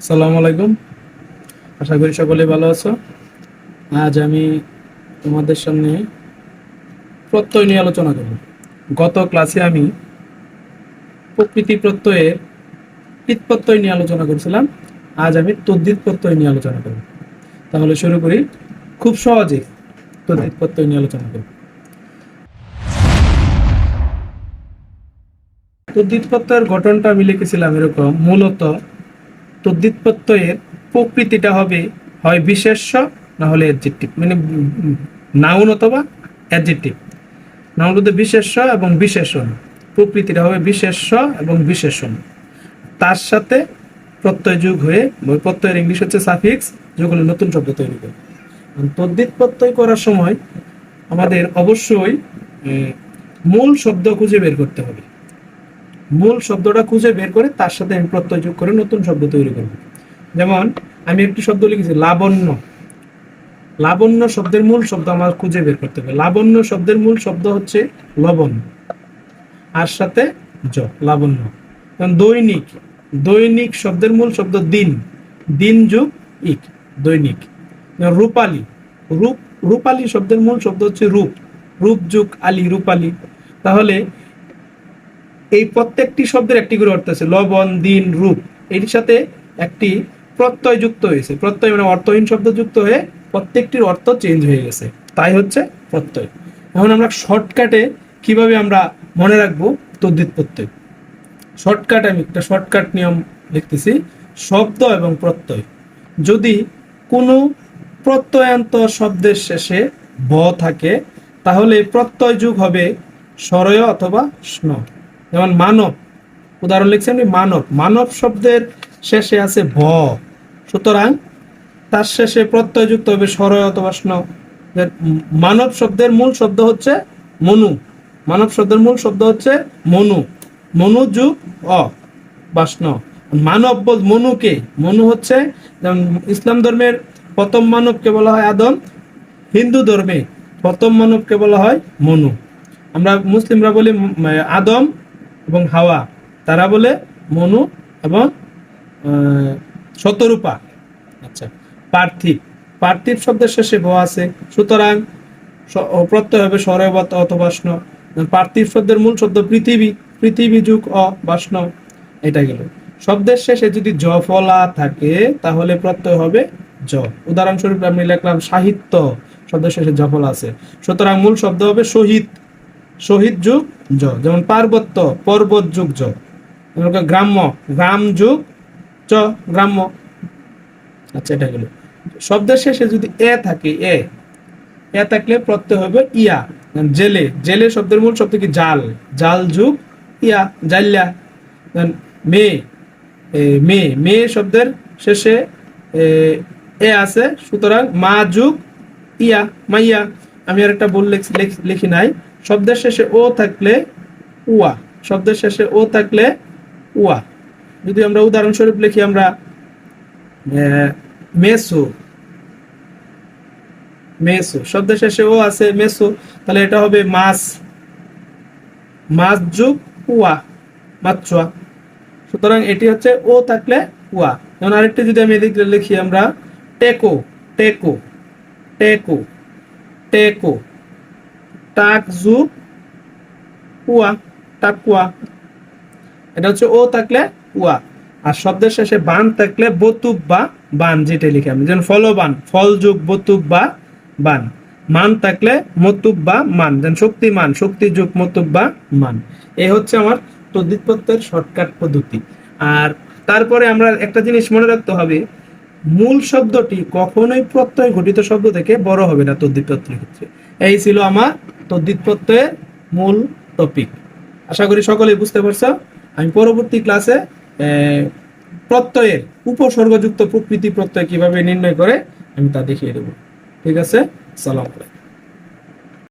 আসসালামু আলাইকুম। আশা করি সকলে ভালো আছো। আজ আমি তোমাদের সামনে প্রত্যয় নিয়ে আলোচনা করব। গত ক্লাসে আমি প্রকৃতি প্রত্যয়ের প্রত্যয় নিয়ে আলোচনা করেছিলাম। আজ আমি তদ্দিত প্রত্যয় নিয়ে আলোচনা করব। তাহলে শুরু করি খুব সহজে তদ্দিত প্রত্যয় নিয়ে আলোচনা করব। তদ্দিত প্রত্যয়ের গঠনটা আমি লিখেছিলাম এরকম, মূলত তদ্দিত প্রত্যয়ের প্রকৃতিটা হবে হয় বিশেষ্য, না হলে অ্যাডজেক্টিভ মানে নাউন অথবা অ্যাডজেক্টিভ নাউন বলতে বিশেষ্য এবং বিশেষণ। প্রকৃতিটা হবে বিশেষ্য এবং বিশেষণ। তার সাথে প্রত্যয় যুগ হয়ে ওই প্রত্যয়ের ইংলিশ হচ্ছে সাফিক্স যোগ হলে নতুন শব্দ তৈরি করে। আর তদ্দিত প্রত্যয় করার সময় আমাদের অবশ্যই মূল শব্দ খুঁজে বের করতে হবে। মূল শব্দটা খুঁজে বের করে তার সাথে আমি প্রত্যয় যোগ করে নতুন শব্দ তৈরি করব। যেমন, আমি একটি শব্দ লিখেছি, লাবণ্য। লাবণ্য শব্দের মূল শব্দ আমার খুঁজে বের করতে হবে। লাবণ্য শব্দের মূল শব্দ হচ্ছে লবণ। আর সাথে জ, লাবণ্য। দৈনিক। দৈনিক শব্দের মূল শব্দ দিন। দিন যুগ ইক, দৈনিক। রূপালী। রূপ, রূপালী শব্দের মূল শব্দ হচ্ছে রূপ। রূপ যুগ আলী, রূপালী। তাহলে এই প্রত্যেকটি শব্দের একটি করে অর্থ আছে। লবণ, দিন, রূপ। এটির সাথে একটি প্রত্যয় যুক্ত হয়েছে। প্রত্যয় মানে অর্থহীন শব্দ যুক্ত হয়ে প্রত্যেকটির অর্থ চেঞ্জ হয়ে গেছে। তাই হচ্ছে প্রত্যয়। এখন আমরা শর্টকাটে কীভাবে আমরা মনে রাখব? তদ্দিত প্রত্যয়। শর্টকাট আমি একটা শর্টকাট নিয়ম লিখতেছি। শব্দ এবং প্রত্যয়। যদি কোনো প্রত্যয়ান্ত শব্দের শেষে ব থাকে, তাহলে প্রত্যয় যুগ হবে স্বরয় অথবা স্ন। যেমন মানব, উদাহরণ লিখছেন আমি মানব। মানব শব্দের শেষে আছে ভ। সুতরাং তার শেষে প্রত্যয় যুক্ত হবে স্বরয় অথবা মানব শব্দের মূল শব্দ হচ্ছে মনু। মানব শব্দের মূল শব্দ হচ্ছে মনু। মনু যুগ অ বাষ্ণ মানব বল মনুকে। মনু হচ্ছে যেমন ইসলাম ধর্মের প্রথম মানবকে বলা হয় আদম, হিন্দু ধর্মে প্রথম মানবকে বলা হয় মনু। আমরা মুসলিমরা বলি আদম এবং হাওয়া। তারা বলে মনু এবং শতরূপা। আচ্ছা পার্থিব। পার্থিব শব্দের শেষে ভ আছে। সুতরাং প্রত্যয় হবে সরবত অথবা স্ন পার্থিব শব্দের মূল শব্দ পৃথিবী। পৃথিবী যুগ অ, বাষ্ণ। এটা গেল। শব্দের শেষে যদি জ ফলা থাকে, তাহলে প্রত্যয় হবে জ। উদাহরণস্বরূপ আমি লিখলাম সাহিত্য। শব্দের শেষে জ ফলা আছে। সুতরাং মূল শব্দ হবে শহীদ। শহীদ যুগ যেমন পার্বত্য পর্বত যুগ জ গ্রাম্য গ্রাম যুগ চ গ্রাম্য। আচ্ছা এটা গেল শব্দের শেষে যদি এ থাকে এ এ থাকলে প্রত্যয় হবে ইয়া। জেলে জেলে শব্দের মূল শব্দ কি? জাল। জাল যুগ ইয়া জাল্লা। এ, মেয়ে মেয়ে শব্দের শেষে এ, আছে। সুতরাং মা যুগ ইয়া মাইয়া। আমি আর একটা বল লিখি নাই। শব্দের শেষে ও থাকলে উয়া, শব্দের শেষে ও থাকলে উয়া। যদি আমরা উদাহরণস্বরূপ লিখি আমরা মেসো। মেসো, শব্দের শেষে ও আছে, মেসো, তাহলে এটা হবে মাছ মাছ যুগ উয়া মাছুয়া সুতরাং এটি হচ্ছে ও থাকলে উয়া। যেমন আরেকটি যদি আমি এদিকে লিখি আমরা, টেকো টেকো টেকো টেকো। টাক উয়া টাকুয়া এটা হচ্ছে ও থাকলে উয়া, আর শব্দের শেষে বান থাকলে বতুক বা বান যেটা লিখে আমি। যেমন ফলবান বতুক বা বান। মান থাকলে মতুক বা মান যেন শক্তিমান শক্তি যুগ মতুক বা মান। এই হচ্ছে আমার তদ্দিত প্রত্যয়ের শর্টকাট পদ্ধতি। আর তারপরে আমরা একটা জিনিস মনে রাখতে হবে, মূল শব্দটি কখনোই প্রত্যয় ঘটিত শব্দ থেকে বড় হবে না তদ্দিত প্রত্যয়ের ক্ষেত্রে। এই ছিল আমার তদ্বিত প্রত্যয়ের মূল টপিক আশা করি সকলেই বুঝতে পারছ। আমি পরবর্তী ক্লাসে প্রত্যয়ের উপসর্গযুক্ত প্রকৃতি প্রত্যয় কীভাবে নির্ণয় করে, আমি তা দেখিয়ে দেবো। ঠিক আছে? সালাম আলাইকুম।